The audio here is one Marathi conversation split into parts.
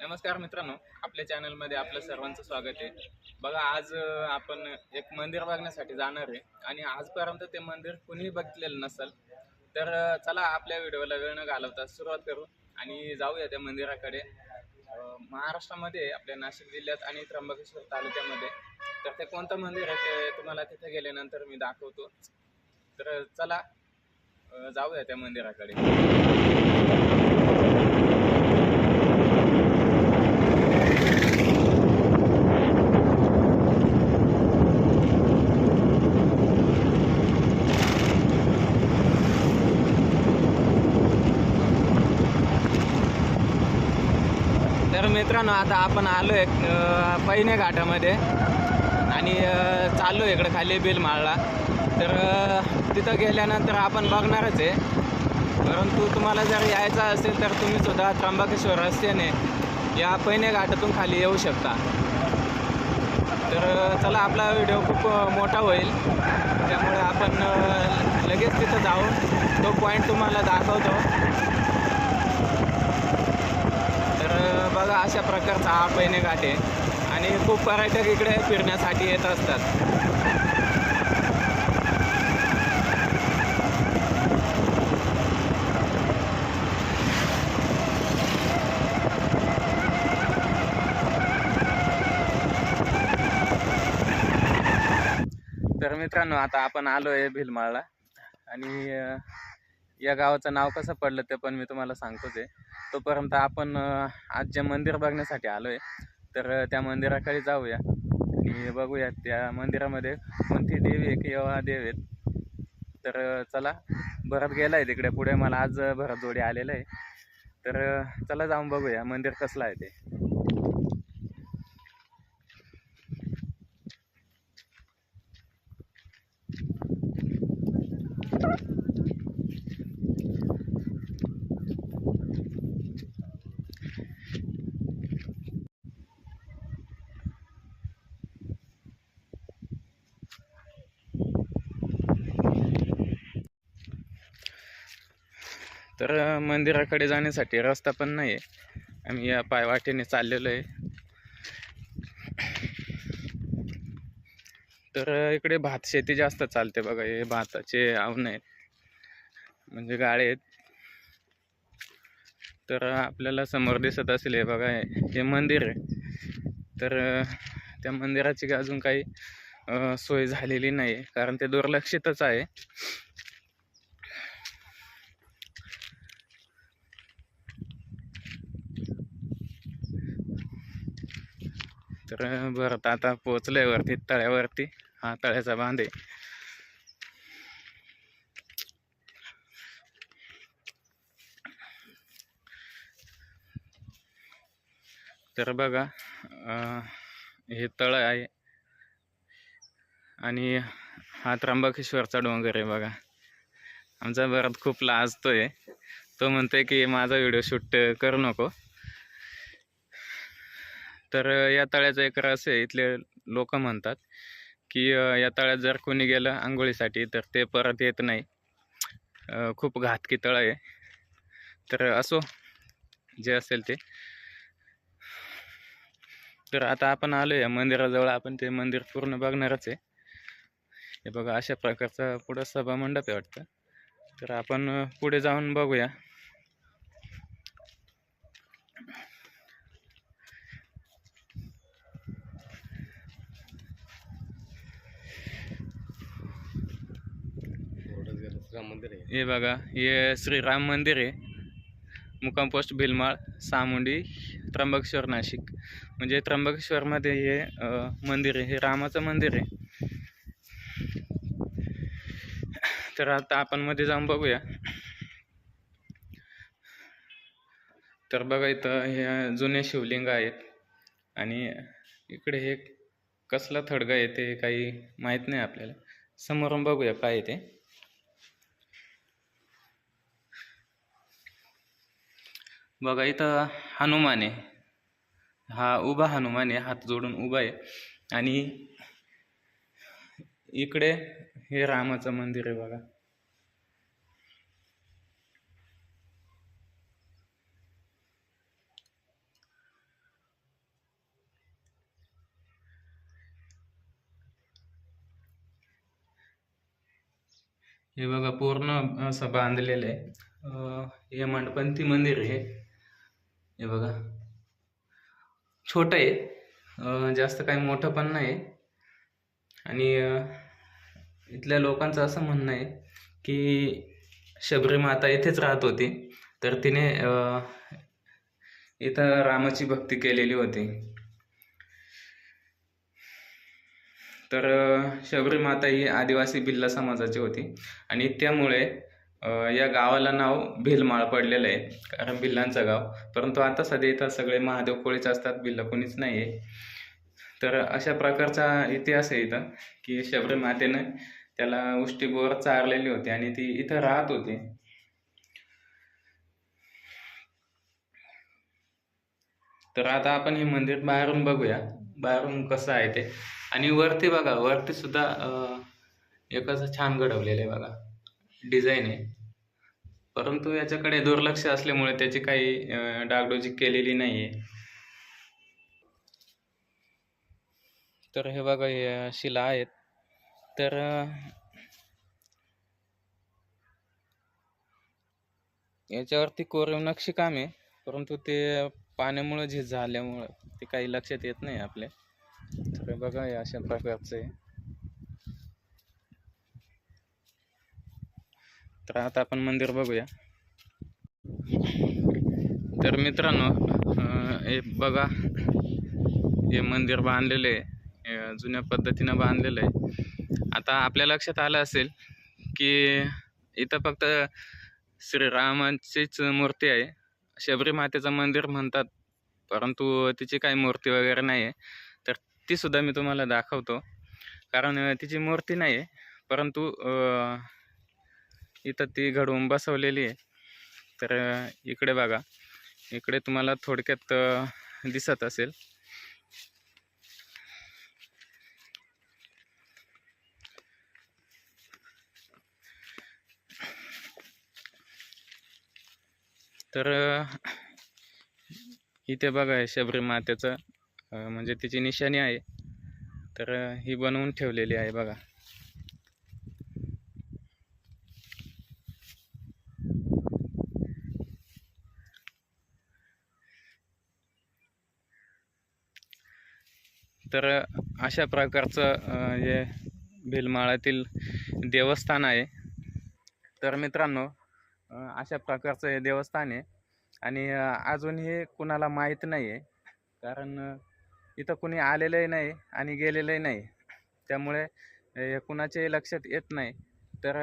नमस्कार मित्रांनो आपल्या चॅनलमध्ये आपलं सर्वांचं स्वागत आहे. बघा आज आपण एक मंदिर बघण्यासाठी जाणार आहे आणि आजपर्यंत ते मंदिर कुणीही बघितलेलं नसेल तर चला आपल्या व्हिडिओला वेळ न घालवता सुरुवात करू आणि जाऊया त्या मंदिराकडे. महाराष्ट्रामध्ये आपल्या नाशिक जिल्ह्यात आणि त्र्यंबकेश्वर तालुक्यामध्ये तर ते कोणतं मंदिर आहे ते तुम्हाला तिथे गेल्यानंतर मी दाखवतो. तर चला जाऊया त्या मंदिराकडे तर मित्रांनो आता आपण आलो आहे पैने घाटामध्ये. आणि चाललो इकडं खाली बेलमाळला. तर तिथं गेल्यानंतर आपण बघणारच आहे. परंतु तुम्हाला जर यायचं असेल तर तुम्ही सुद्धा त्र्यंबकेश्वर रस्त्याने या पैने घाटातून खाली येऊ शकता. तर चला आपला व्हिडिओ खूप मोठा होईल. त्यामुळे आपण लगेच तिथं जाऊन तो पॉईंट तुम्हाला दाखवतो. तर बघा अशा प्रकारचा हा पैने घाट आहे. आणि खूप पर्यटक इकडे फिरण्यासाठी येत असतात. तर मित्रांनो आता आपण आलो आहे भिलमाळला. आणि या गावाचं नाव कसं पडलं ते पण मी तुम्हाला सांगतोच आहे. तोपर्यंत आपण आज जे मंदिर बघण्यासाठी आलो आहे तर त्या मंदिराकडे जाऊया. आणि बघूया त्या मंदिरामध्ये कोणती देवी आहे किंवा देव आहेत तर चला भरत गेला आहे तिकडे पुढे. मला आज भरत जोडी आलेलं आहे. तर चला जाऊन बघूया मंदिर कसलं आहे ते. तर मंदिराकडे जाण्यासाठी रस्ता पण नाही आहे आम्ही या पायवाटेने चाललेलो आहे. तर इकडे भात शेती जास्त चालते बघा. हे भाताचे आवण आहेत म्हणजे गाळे आहेत. तर आपल्याला समोर दिसत असेल हे बघा हे मंदिर आहे. तर त्या मंदिराची अजून काही सोय झालेली नाही आहे कारण ते दुर्लक्षितच आहे. तर बरं आता पोचलोय वरती तळ्यावरती. हा तळ्याचा बांध आहे. तर बघा हे तळ आहे. आणि हा त्र्यंबकेश्वरचा डोंगर आहे बघा. आमचा भरत खूप लाजतोय. तो म्हणतोय की माझा व्हिडिओ शूट करू नको. तर या तळ्याचं एक रहस्य आहे. इथले लोक म्हणतात की या तळ्यात जर कोणी गेलं आंघोळीसाठी तर ते परत येत नाही. खूप घातकी तळं आहे. तर असो जे असेल ते. तर आता आपण आलो या मंदिराजवळ. आपण ते मंदिर पूर्ण बघणारच आहे. हे बघा अशा प्रकारचा पुढं सभामंडप आहे वाटतं. तर आपण पुढे जाऊन बघूया. राम मंदिर आहे. हे बघा हे श्रीराम मंदिर आहे. मुक्काम पोस्ट भिलमाळ सामुंडी त्र्यंबकेश्वर नाशिक. म्हणजे त्र्यंबकेश्वरमध्ये हे मंदिर आहे. हे रामाचं मंदिर आहे. तर आता आपण मध्ये जाऊन बघूया. तर बघा इथं हे जुने शिवलिंग आहेत. आणि इकडे हे कसला थडगा येते काही माहीत नाही आपल्याला. समोरून बघूया काय येते बघा इथं हनुमान आहे. हा उभा हनुमान आहे हात जोडून उभा आहे. आणि इकडे हे रामाचं मंदिर आहे बघा. हे बघा पूर्ण असं बांधलेलं आहे. हे मंडपंथी मंदिर आहे. हे बघा. छोटं आहे. जास्त काही मोठं पण नाही. आणि इथल्या लोकांचं असं म्हणणं आहे की शबरी माता इथेच राहत होती. तर तिने इथं रामाची भक्ती केलेली होती. तर शबरी माता ही आदिवासी भिल्ला समाजाची होती. आणि त्यामुळे या गावाला नाव भिलमाळ पडलेलं आहे कारण भिल्लांचं गाव. परंतु आता सध्या इथं सगळे महादेव कोळीच असतात भिल्ल कोणीच नाही आहे तर अशा प्रकारचा इतिहास आहे इथं की शबरी मातेनं त्याला उष्टीबोर चारलेली होती आणि ती इथं राहत होती. तर आता आपण हे मंदिर बाहेरून बघूया. बाहेरून कसं आहे ते. आणि वरती बघा वरती सुद्धा एक असं छान घडवलेलं आहे बघा. डिझाईन आहे. परंतु याच्याकडे दुर्लक्ष असल्यामुळे त्याची काही डागडोजी डागडुजी केलेली नाही आहे तर हे बघा हे शिला आहेत. तर याच्यावरती कोरीव नक्षीकाम आहे. परंतु ते पाण्यामुळं जे झाल्यामुळं ते काही लक्षात येत नाही आपल्या. तर हे बघा हे अशा प्रकारचं आहे. तर आता आपण मंदिर बघूया. तर मित्रांनो हे बघा हे मंदिर बांधलेलं आहे. जुन्या पद्धतीनं बांधलेलं आहे. आता आपल्या लक्षात आलं असेल की इथं फक्त श्रीरामाचीच मूर्ती आहे. शबरी मातेचं मंदिर म्हणतात परंतु तिची काही मूर्ती वगैरे नाही आहे तर तीसुद्धा मी तुम्हाला दाखवतो. कारण तिची मूर्ती नाही आहे परंतु इथं ती घडवून बसवलेली आहे. तर इकडे बघा. इकडे तुम्हाला थोडक्यात दिसत असेल. तर इथे बघा हे शबरी मातेचं म्हणजे तिची निशाणी आहे. तर ही बनवून ठेवलेली आहे बघा. तर अशा प्रकारचं हे भिलमाळ्यातील देवस्थान आहे. तर मित्रांनो अशा प्रकारचं हे देवस्थान आहे. आणि अजून हे कुणाला माहीत नाही आहे कारण इथं कुणी आलेलंही नाही आणि गेलेलंही नाही. त्यामुळे हे कुणाच्याही लक्षात येत नाही. तर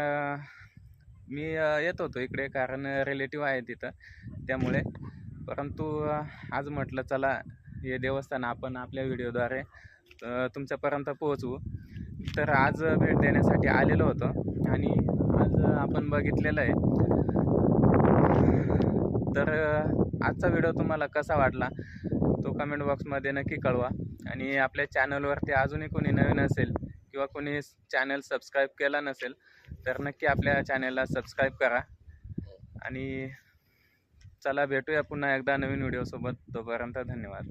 मी येत होतो इकडे कारण रिलेटिव्ह आहे तिथं त्यामुळे परंतु आज म्हटलं चला हे देवस्थान आपण आपल्या व्हिडिओद्वारे तुमच्यापर्यंत पोहोचवू. तर आज भेट देण्यासाठी आलेलो होतो आणि आज आपण बघितलेलं आहे. तर आजचा व्हिडिओ तुम्हाला कसा वाटला तो कमेंट बॉक्समध्ये नक्की कळवा आणि आपल्या चॅनलवरती अजूनही कोणी नवीन असेल किंवा कोणी चॅनल सबस्क्राईब केला नसेल तर नक्की आपल्या चॅनलला सबस्क्राईब करा. आणि चला भेटूया पुन्हा एकदा नवीन व्हिडिओसोबत. तोपर्यंत धन्यवाद.